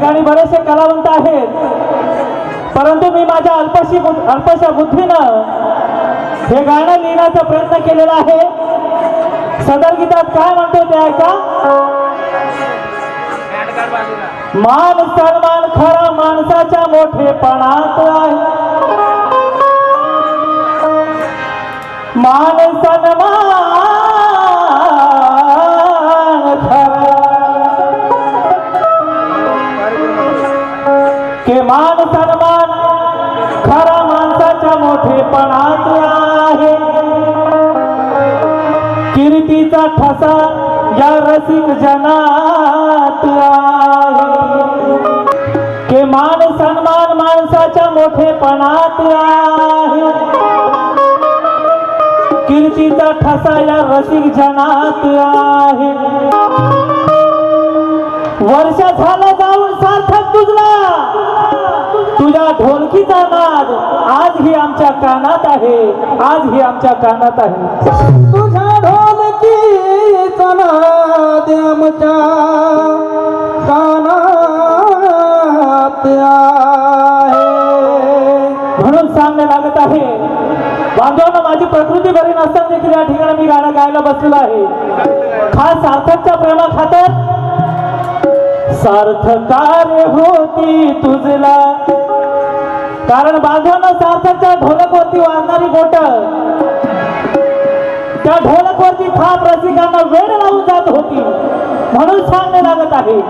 ठिकाणी बरेचसे कलावंत आहेत. परंतु मी माझ्या अल्पशी अल्पशा बुद्धीनं हे गाणं लिहिण्याचा प्रयत्न केलेला आहे. सदर गीतात काय म्हणतो ते ऐका. मान सन्मान खरा माणसाच्या मोठेपणात आहे. मान सन्मान माणसाच्या मोठेपणात आहे. कीर्तीचा ठसा या रसिक जनात आहे. के मान सन्मान माणसाच्या मोठेपणात आहे. कीर्तीचा ठसा या रसिक जनात आहे. वर्ष झालं जाऊन सार्थक तुझला. तुझ्या ढोलकीचा नाद आज ही आमच्या कानात आहे. आज ही आमच्या कानात आहे. तुझ्या ढोलकीचा नाद आमच्या कानात आहे. म्हणून सांगणे लागत आहे. बांधवांना माझी प्रकृती बरी नसताना देखील या ठिकाणी मी गाणं गायला बसलेलो आहे. खास सार्थकच्या प्रेमा सार्थ कार्य होती तुझला. कारण बांधवांना सार्थकच्या ढोलकवरती वाजणारी बोट त्या ढोलकवरती थाप रसिकांना वेळ लावून जात होती. म्हणून सांगणे लागत आहे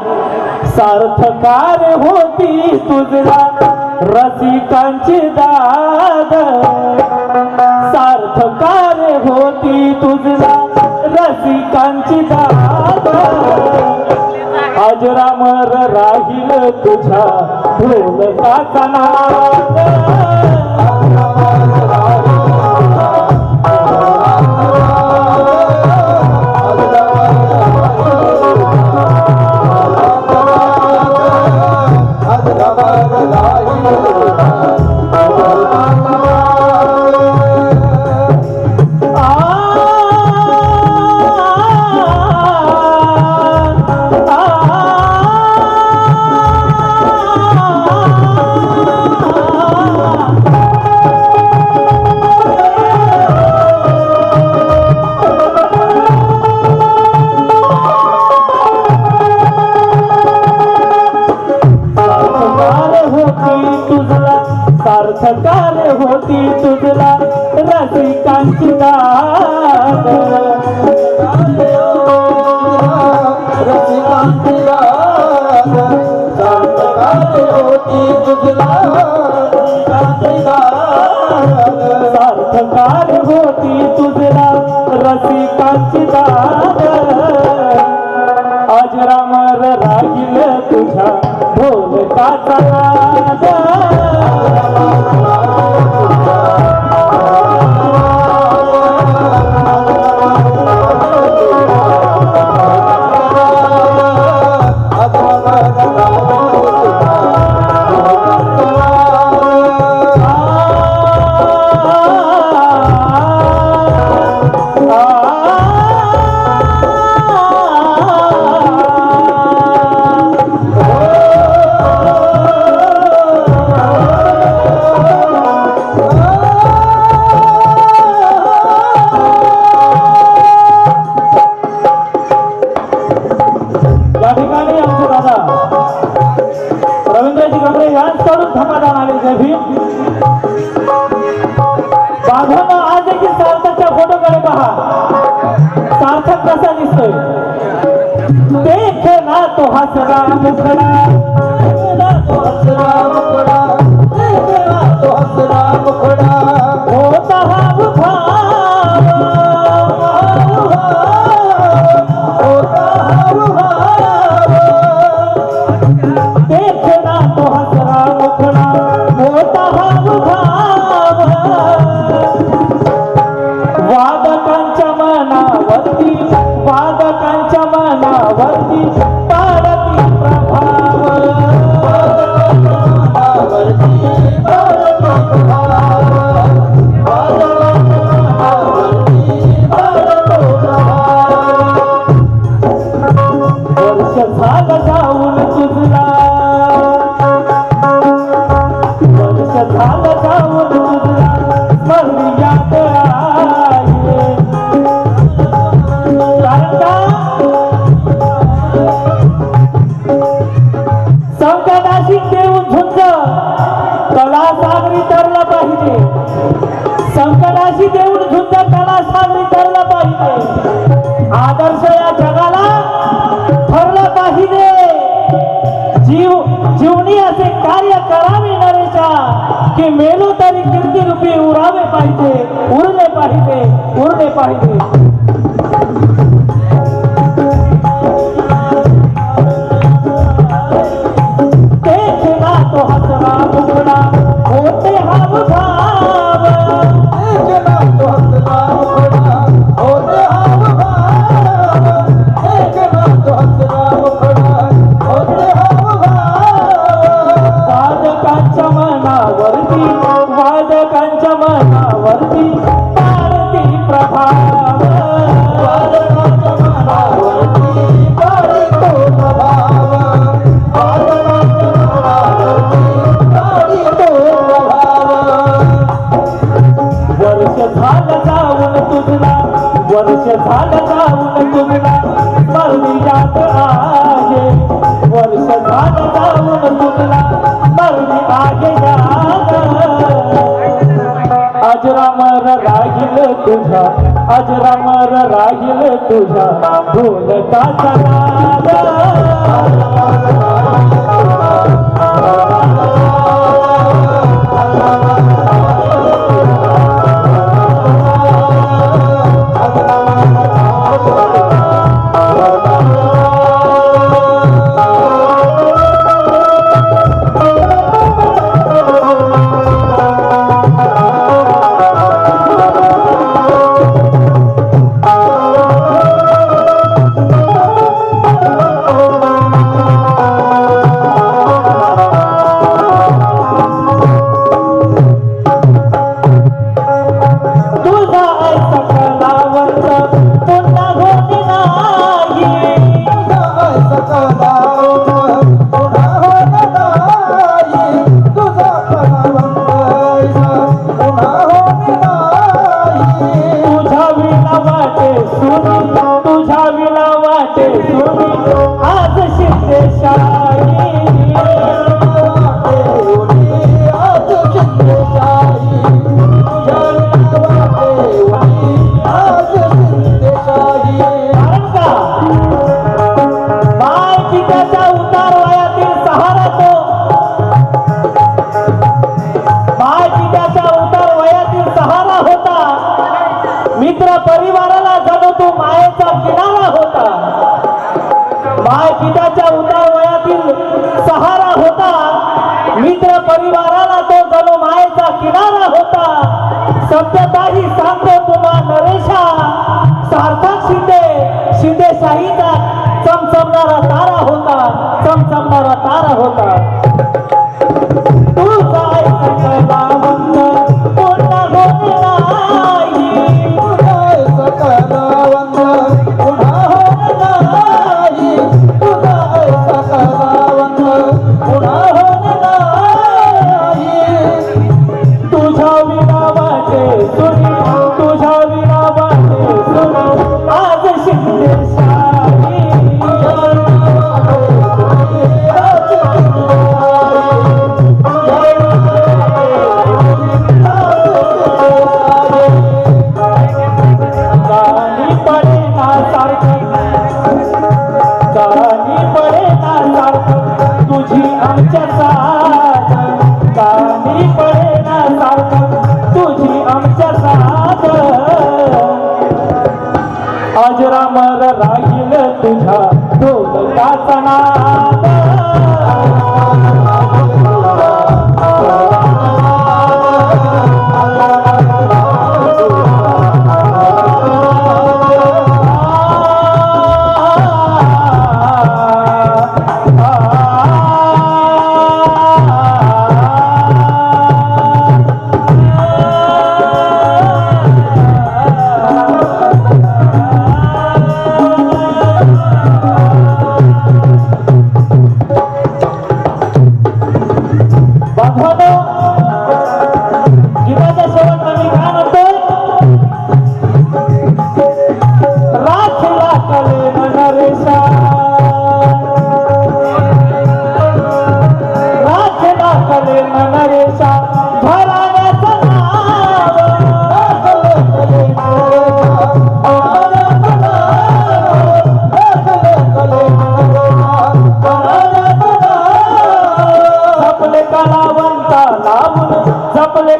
सार्थकार्य होती तुझला रसिकांची दाद. सार्थकार्य होती तुझला रसिकांची दाद. अजरामर राहील तुझ्या ढोलकाचा नाद. सार्थकार होती तुझला रसिकांची दाद. रसिकांची दाद. होती तुझला सार्थकार होती तुझला रसिकांची दाद या ठिकाणी आमचे दादा रवींद्रजी गमरे यांच्याकडून धमादान आले जय भीम बांधवांनो आज देखील सार्थकच्या फोटोकडे पहा. सार्थक कसा दिसतोय? देख ना तो हसरा मुखडा तो हसरा जीव जीवनी असे कार्य करावे नरेशा कि मेलू तरी किती रुपी उरावे पाहिजे उरले पाहिजे उरले पाहिजे. तो हसरा बुकडा होते हा तुझा ढोलताचा नाद मित्र परिवाराला तो जणू मायेचा किनारा होता. सत्यताही सांगतो तुम्हा नरेशा. सार्थक शिंदे शिंदेशाहीचा चमचमणारा तारा होता. चमचमणारा तारा होता. आजरा मर राहील तुझ्या ढोलकाचा नाद.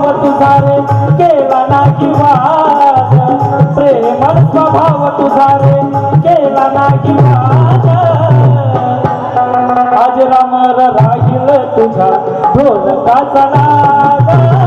स्वभाव तुझा रे केला नाही वाद. प्रेमळ स्वभाव तुझा रे केला नाही वाद. आज रामर तुझा ढोलकाचा नाद.